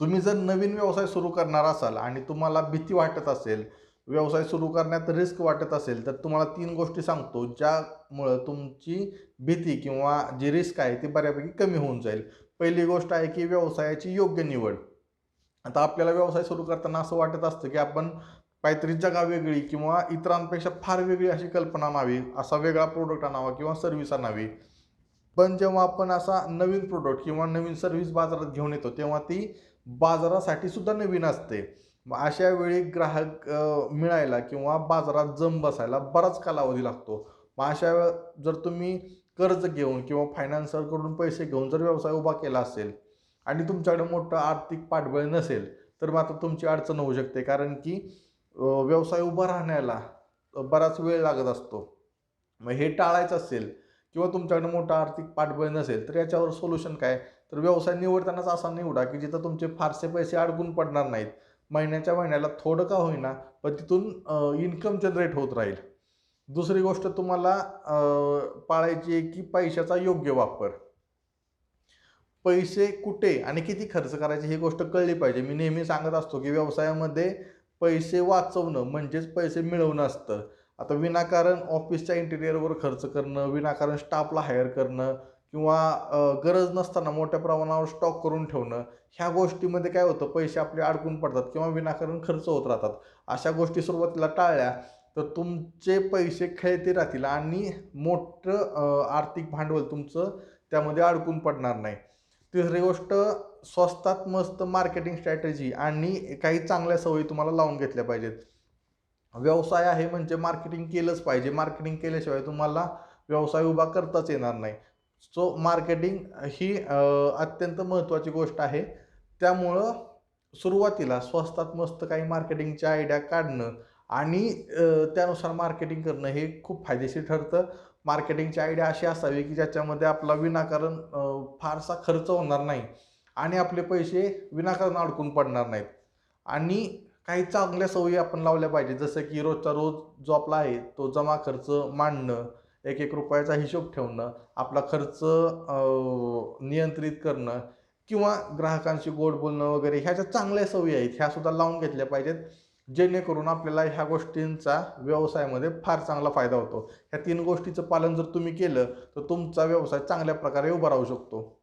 तुम्ही जर नवीन व्यवसाय सुरू करणार असाल आणि तुम्हाला भीती वाटत असेल व्यवसाय सुरू करण्यात रिस्क वाटत असेल तर तुम्हाला तीन गोष्टी सांगतो ज्यामुळं तुमची भीती किंवा जी रिस्क आहे ती बऱ्यापैकी कमी होऊन जाईल. पहिली गोष्ट आहे की व्यवसायाची योग्य निवड. आता आपल्याला व्यवसाय सुरू करताना असं वाटत असतं की आपण काहीतरी जगावेगळी किंवा इतरांपेक्षा फार वेगळी अशी कल्पना आणावी असा वेगळा प्रोडक्ट आणावा किंवा सर्व्हिस आणावी. पण जेव्हा आपण असा नवीन प्रोडक्ट किंवा नवीन सर्व्हिस बाजारात घेऊन येतो तेव्हा ती बाजारासाठी सुद्धा नवीन असते. मग अशा वेळी ग्राहक मिळायला किंवा बाजारात जम बसायला बराच कालावधी लागतो. मग अशा जर तुम्ही कर्ज घेऊन किंवा फायनान्सरकडून पैसे घेऊन जर व्यवसाय उभा केला असेल आणि तुमच्याकडे मोठं आर्थिक पाठबळ नसेल तर मात्र तुमची अडचण होऊ शकते. कारण की व्यवसाय उभा राहण्याला बराच वेळ लागत असतो. मग हे टाळायचं असेल किंवा तुमच्याकडे मोठा आर्थिक पाठबळ नसेल तर याच्यावर सोल्युशन काय? तर व्यवसाय निवडतानाच असा निवडा की जिथं तुमचे फारसे पैसे अडकून पडणार नाहीत. महिन्याच्या महिन्याला थोडं का होईना पण तिथून इन्कम जनरेट होत राहील. दुसरी गोष्ट तुम्हाला पाळायची आहे की पैशाचा योग्य वापर. पैसे कुठे आणि किती खर्च करायचे ही गोष्ट कळली पाहिजे. मी नेहमी सांगत असतो की व्यवसायामध्ये पैसे वाचवणं म्हणजेच पैसे मिळवणं असतं. आता विनाकारण ऑफिसच्या इंटिरियरवर खर्च करणं विनाकारण स्टाफला हायर करणं किंवा गरज नसताना मोठ्या प्रमाणावर स्टॉक करून ठेवणं ह्या गोष्टीमध्ये काय होतं? पैसे आपले अडकून पडतात किंवा विनाकारण खर्च होत राहतात. अशा गोष्टी सुरुवातीला टाळल्या तर तुमचे पैसे खेळते राहतील आणि मोठं आर्थिक भांडवल तुमचं त्यामध्ये अडकून पडणार नाही. तिसरी गोष्ट स्वस्तात मस्त मार्केटिंग स्ट्रॅटेजी आणि काही चांगल्या सवयी तुम्हाला लावून घेतल्या पाहिजेत. व्यवसाय आहे म्हणजे मार्केटिंग केलंच पाहिजे. मार्केटिंग केल्याशिवाय तुम्हाला व्यवसाय उभा करताच येणार नाही. सो मार्केटिंग ही अत्यंत महत्त्वाची गोष्ट आहे. त्यामुळं सुरुवातीला स्वस्तात मस्त काही मार्केटिंगच्या आयडिया काढणं आणि त्यानुसार मार्केटिंग करणं हे खूप फायदेशीर ठरतं. मार्केटिंगची आयडिया अशी असावी की ज्याच्यामध्ये आपला विनाकारण फारसा खर्च होणार नाही आणि आपले पैसे विनाकारण अडकून पडणार नाहीत. आणि काही चांगल्या सवयी आपण लावल्या पाहिजे जसं की रोजचा रोज जो आपला आहे तो जमा खर्च मांडणं एक एक रुपयाचा हिशोब ठेवणं आपला खर्च नियंत्रित करणं किंवा ग्राहकांशी गोड बोलणं वगैरे ह्या ज्या चांगल्या सवयी आहेत ह्या सुद्धा लावून घेतल्या पाहिजेत. जेणेकरून आपल्याला ह्या गोष्टींचा व्यवसायामध्ये फार चांगला फायदा होतो. ह्या तीन गोष्टीचं पालन जर तुम्ही केलं तर तुमचा व्यवसाय चांगल्या प्रकारे उभा राहू शकतो.